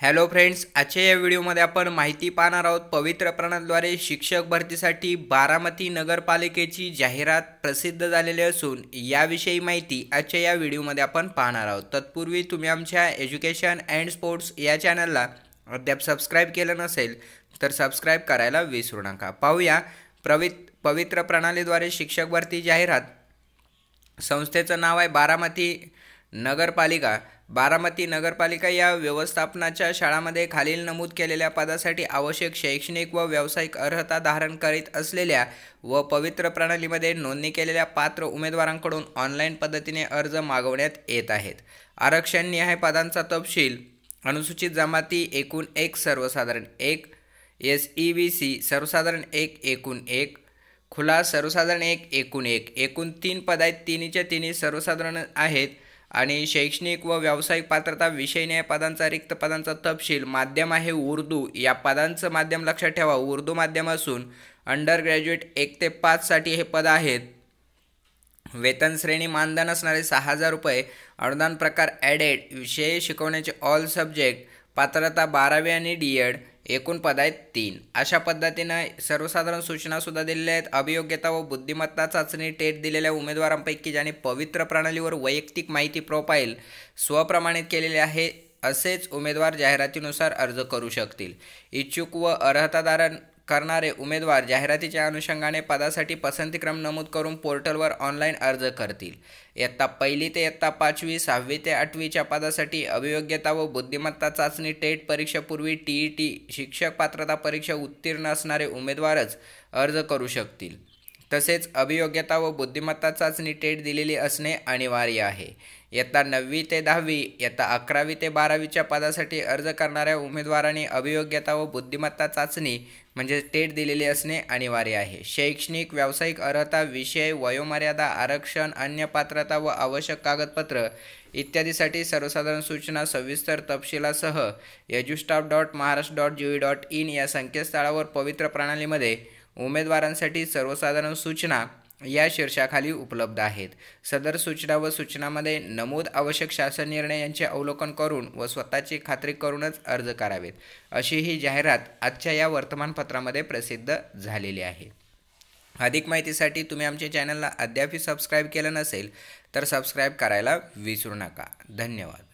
Hello friends आजच्या या व्हिडिओमध्ये आपण माहिती पाहणार आहोत पवित्र प्रणाद्वारे शिक्षक भरतीसाठी बारामती नगरपालिकेची जाहिरात प्रसिद्ध झालेली असून याविषयी माहिती आजच्या या व्हिडिओमध्ये आपण पाहणार आहोत. तत्पूर्वी तुम्ही आमच्या एज्युकेशन अँड स्पोर्ट्स या चॅनलला अद्याप सबस्क्राईब केलं नसेल तर सबस्क्राईब करायला विसरू नका. पाहूया प्रवित पवित्र प्रणालीद्वारे शिक्षक भरती जाहिरात संस्थेचं नाव आहे बारामती नगरपालिका. बारामती नगरपालिका या व्यवस्थापनाच्या शाळांमध्ये खालील नमूद केलेल्या पदासाठी आवश्यक शैक्षणिक व व्यावसायिक अर्हता धारण करीत असलेल्या व पवित्र प्रणालीमध्ये नोंदणी केलेल्या पात्र उमेदवारांकडून ऑनलाईन पद्धतीने अर्ज मागवण्यात येत आहेत. आरक्षण निहाय पदांचा तपशील अनुसूचित जमाती एकूण एक सर्वसाधारण एक एस ई बी सी सर्वसाधारण एक एकूण एक खुला सर्वसाधारण एक एकूण एक एकूण तीन पद आहेत. तिन्हीच्या तिन्ही सर्वसाधारण आहेत. आणि शैक्षणिक व व्यावसायिक पात्रता विषय न्याय पदांचा रिक्त पदांचा तपशील माध्यम आहे उर्दू. या पदांचं माध्यम लक्षात ठेवा. उर्दू माध्यम असून अंडर ग्रॅज्युएट एक ते पाचसाठी हे पद आहेत. वेतन श्रेणी मानधन असणारे सहा हजार रुपये. अनुदान प्रकार ॲडेड विषय शिकवण्याचे ऑल सब्जेक्ट पात्रता बारावी आणि डी एड एकूण पद आहेत तीन. अशा पद्धतीनं सर्वसाधारण सूचनासुद्धा दिलेल्या आहेत. अभियोग्यता व बुद्धिमत्ता चाचणी टेट दिलेल्या उमेदवारांपैकी ज्याने पवित्र प्रणालीवर वैयक्तिक माहिती प्रोफाईल स्वप्रमाणित केलेले आहे असेच उमेदवार जाहिरातीनुसार अर्ज करू शकतील. इच्छुक व अर्हताधारण करणारे उमेदवार जाहिरातीच्या अनुषंगाने पदासाठी पसंतीक्रम नमूद करून पोर्टलवर ऑनलाईन अर्ज करतील. इयत्ता पहिली ते इयत्ता पाचवी सहावी ते आठवीच्या पदासाठी अभियोग्यता व बुद्धिमत्ता चाचणी टेट परीक्षेपूर्वी टी ई टी शिक्षक पात्रता परीक्षा उत्तीर्ण असणारे उमेदवारच अर्ज करू शकतील. तसेच अभियोग्यता व बुद्धिमत्ता चाचणी टेट दिलेली असणे अनिवार्य आहे. इयत्ता नववी ते दहावी इयत्ता अकरावी ते बारावीच्या पदासाठी अर्ज करणाऱ्या उमेदवारांनी अभियोग्यता व बुद्धिमत्ता चाचणी म्हणजे टेट दिलेली असणे अनिवार्य आहे. शैक्षणिक व्यावसायिक अर्हता विषय वयोमर्यादा आरक्षण अन्य पात्रता व आवश्यक कागदपत्र इत्यादीसाठी सर्वसाधारण सूचना सविस्तर तपशिलासह यजुस्टाफ dot Maharashtra dot G V dot in या संकेतस्थळावर पवित्र प्रणालीमध्ये उमेदवारांसाठी सर्वसाधारण सूचना या शीर्षाखाली उपलब्ध आहेत. सदर सूचना व सूचनामध्ये नमूद आवश्यक शासन निर्णय यांचे अवलोकन करून व स्वतःची खात्री करूनच अर्ज करावेत अशी ही जाहिरात आजच्या या वर्तमानपत्रामध्ये प्रसिद्ध झालेली आहे. अधिक माहितीसाठी तुम्ही आमच्या चॅनलला अद्यापही सबस्क्राईब केलं नसेल तर सबस्क्राईब करायला विसरू नका. धन्यवाद.